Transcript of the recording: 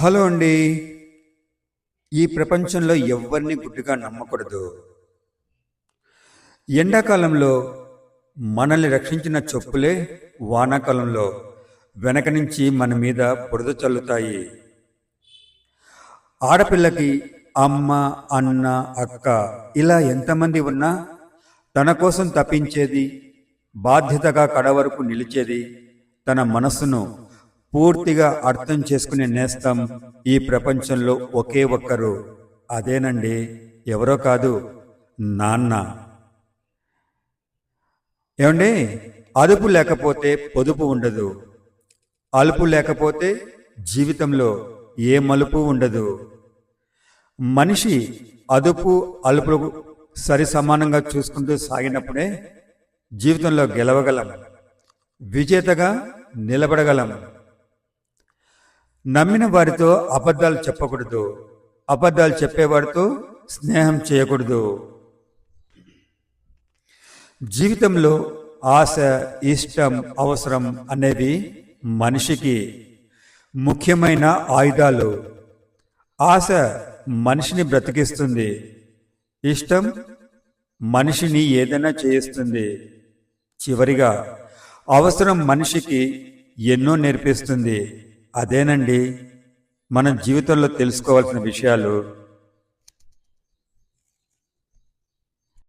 Hello అండి. ఈ ప్రపంచంలో ఎవరిని గుడ్డుగా నమ్మకూడదు. ఎండాకాలంలో మనల్ని రక్షించిన చెప్పులే వానాకాలంలో వెనక నుంచి మన మీద బురద చల్లుతాయి. ఆడపిల్లకి అమ్మ అన్న అక్క ఇలా ఎంతమంది ఉన్నా తన కోసం తప్పించేది బాధ్యతగా కడ వరకు నిలిచేది తన మనస్సును పూర్తిగా అర్థం చేసుకునే నేస్తం ఈ ప్రపంచంలో ఒకే ఒక్కరు. అదేనండి ఎవరో కాదు నాన్న. ఏమండి అదుపు లేకపోతే పొదుపు ఉండదు. అలుపు లేకపోతే జీవితంలో ఏ మలుపు ఉండదు. మనిషి అదుపు అలుపు సరి సమానంగా చూసుకుంటూ సాగినప్పుడే జీవితంలో గెలవగలం. విజేతగా నిలబడగలం. నమ్మిన వారితో అబద్ధాలు చెప్పకూడదు. అబద్ధాలు చెప్పేవారితో స్నేహం చేయకూడదు. జీవితంలో ఆశ ఇష్టం అవసరం అనేవి మనిషికి ముఖ్యమైన ఆయుధాలు. ఆశ మనిషిని బ్రతికిస్తుంది. ఇష్టం మనిషిని ఏదైనా చేయిస్తుంది. చివరిగా అవసరం మనిషికి ఎన్నో నేర్పిస్తుంది. అదేనండి మనం జీవితంలో తెలుసుకోవాల్సిన విషయాలు